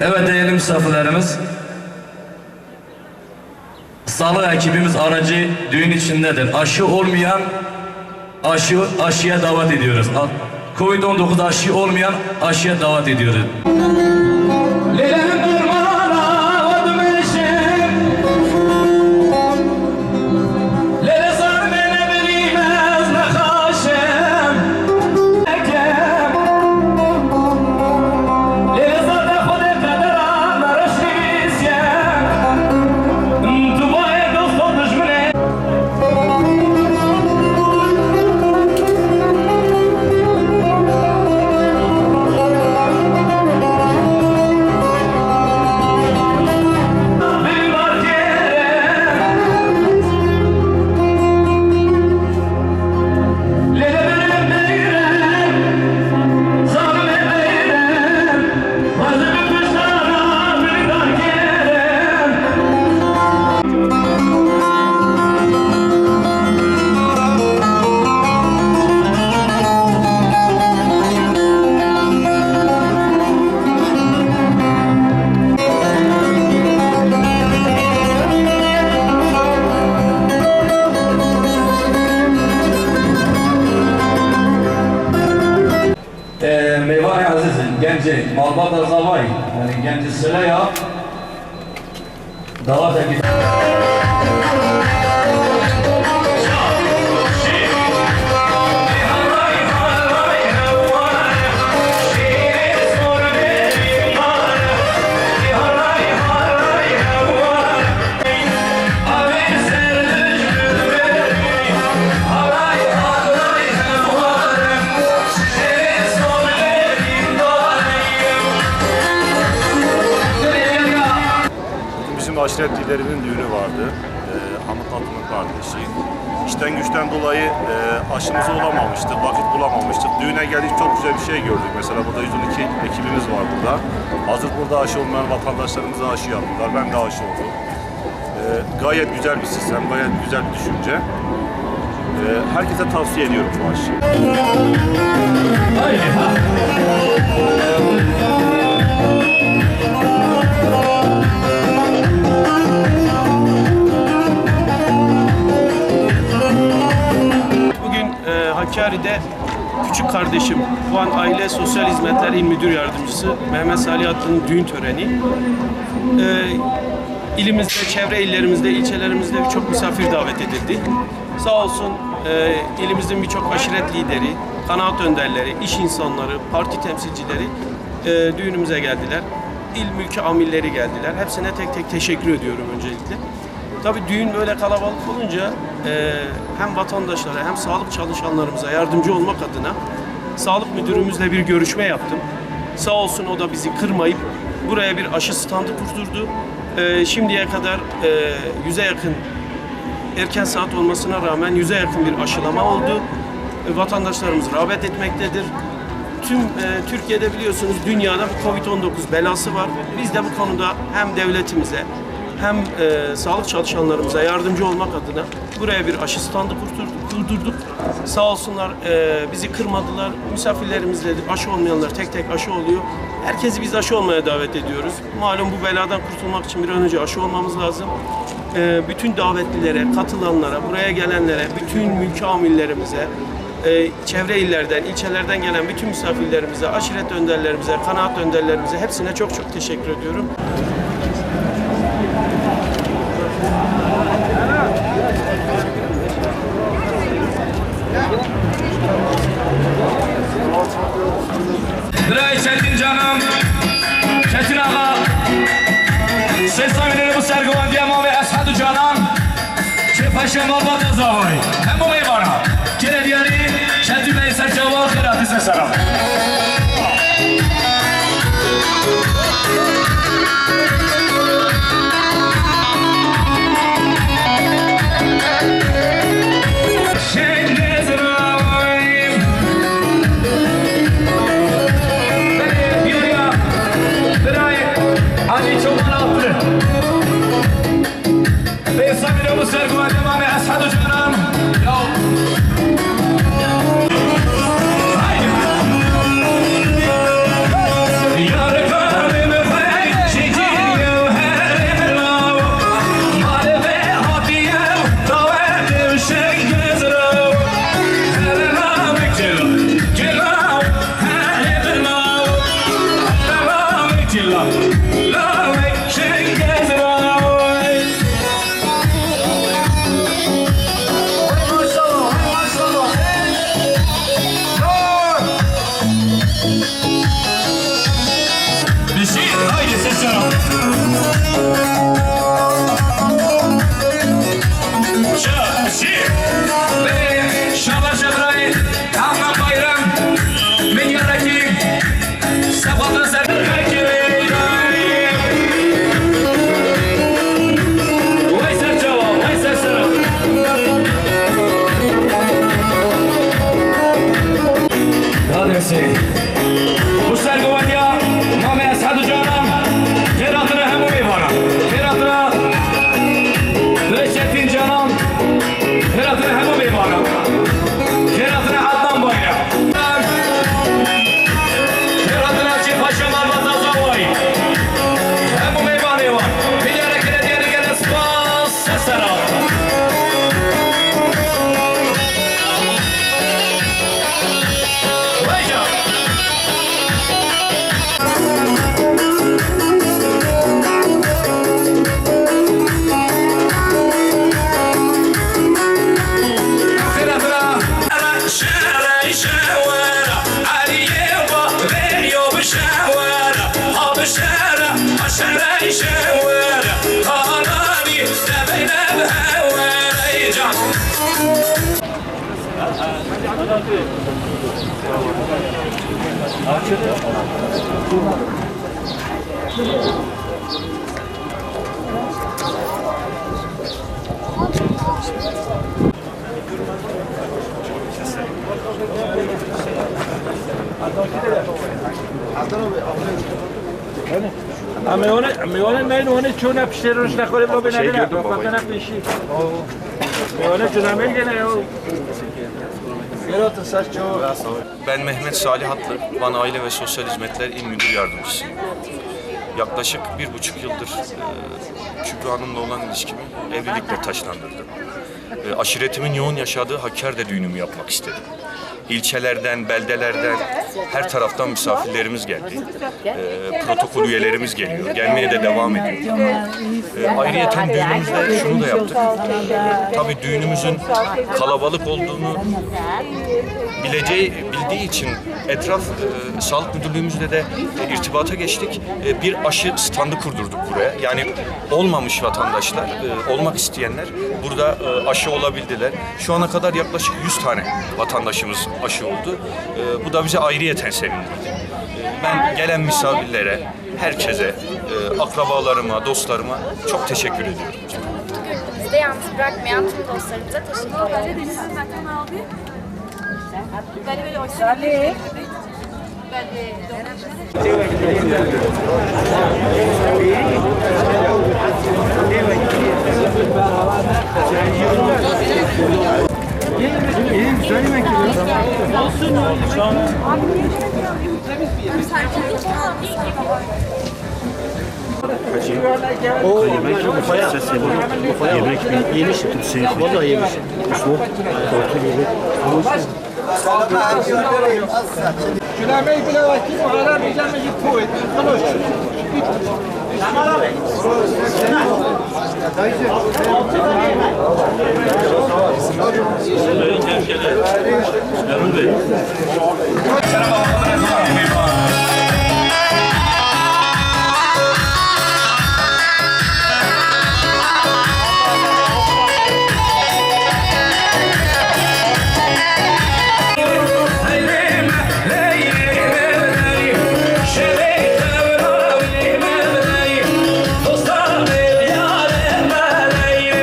Evet değerli misafirlerimiz. Sağlık ekibimiz aracı düğün içindedir. Aşı olmayan aşı aşıya davet ediyoruz. Covid-19 aşı olmayan aşıya davet ediyoruz. Genci Malbata Zavay yani genci Sıraya davet edildi. Liderinin düğünü vardı. Ee, Hamit Altun'un kardeşi. İşten güçten dolayı e, aşımızı olamamıştık, vakit bulamamıştık. Düğüne geldik çok güzel bir şey gördük. Mesela burada 112 ekibimiz var burada. Hazır burada aşı olmayan vatandaşlarımıza aşı yaptılar. Ben de aşı oldum. Ee, gayet güzel bir sistem, gayet güzel bir düşünce. Ee, herkese tavsiye ediyorum bu aşıyı. Hakkari'de küçük kardeşim Van Aile Sosyal Hizmetler İl Müdür Yardımcısı Mehmet Salih Atlı'nın düğün töreni. E, ilimizde, çevre illerimizde, ilçelerimizde birçok misafir davet edildi. Sağ olsun e, ilimizin birçok aşiret lideri, kanaat önderleri, iş insanları, parti temsilcileri e, düğünümüze geldiler. İl mülki amirleri geldiler. Hepsine tek tek teşekkür ediyorum öncelikle. Tabii düğün böyle kalabalık olunca e, hem vatandaşlara hem sağlık çalışanlarımıza yardımcı olmak adına sağlık müdürümüzle bir görüşme yaptım. Sağ olsun o da bizi kırmayıp buraya bir aşı standı kurdurdu. E, şimdiye kadar e, yüze yakın erken saat olmasına rağmen yüze yakın bir aşılama oldu. E, vatandaşlarımız rağbet etmektedir. Tüm e, Türkiye'de biliyorsunuz dünyada bir Covid-19 belası var. Biz de bu konuda hem devletimize hem e, sağlık çalışanlarımıza yardımcı olmak adına buraya bir aşı standı kurdurduk. kurdurduk. Sağ olsunlar e, bizi kırmadılar. Misafirlerimizle aşı olmayanlar tek tek aşı oluyor. Herkesi biz aşı olmaya davet ediyoruz. Malum bu beladan kurtulmak için bir an önce aşı olmamız lazım. E, bütün davetlilere, katılanlara, buraya gelenlere, bütün mülki amirlerimize, e, çevre illerden, ilçelerden gelen bütün misafirlerimize, aşiret önderlerimize, kanaat önderlerimize hepsine çok çok teşekkür ediyorum. Malbata Zavay, hem bu meyvana, Kere diyari, Çetin Bey Serçava, Jesse. Adnan abi, جان میونه میونه میونه چون پیش روش نخوره با بنده نه با پاتن پیشی میونه چون میگه نه Ben Mehmet Salih Hatlı, Van Aile ve Sosyal Hizmetler İl Müdür Yardımcısı. Yaklaşık bir buçuk yıldır e, Kübra Hanım'la olan ilişkimi evlilikle taşlandırdım. E, aşiretimin yoğun yaşadığı Hakkari'de düğünümü yapmak istedim. İlçelerden, beldelerden, her taraftan misafirlerimiz geldi. E, protokol üyelerimiz geliyor, gelmeye de devam ediyor. E, ayrıyeten düğünümüzde şunu da yaptık. Tabii düğünümüzün kalabalık olduğunu bileceği bildiği için etraf e, sağlık müdürlüğümüzle de e, irtibata geçtik. E, bir aşı standı kurdurduk buraya. Yani olmamış vatandaşlar, e, olmak isteyenler burada e, aşı olabildiler. Şu ana kadar yaklaşık 100 tane vatandaşımız aşı oldu. E, bu da bize ayrıyeten sevindirdi. E, ben gelen misafirlere, herkese, e, akrabalarıma, dostlarıma çok teşekkür ediyorum. Bizde yalnız bırakmayan tüm dostlarımıza teşekkür ederiz. Şulemeyi bile vakit hala diyeceğim ki kuvvet. Konuş. Merhaba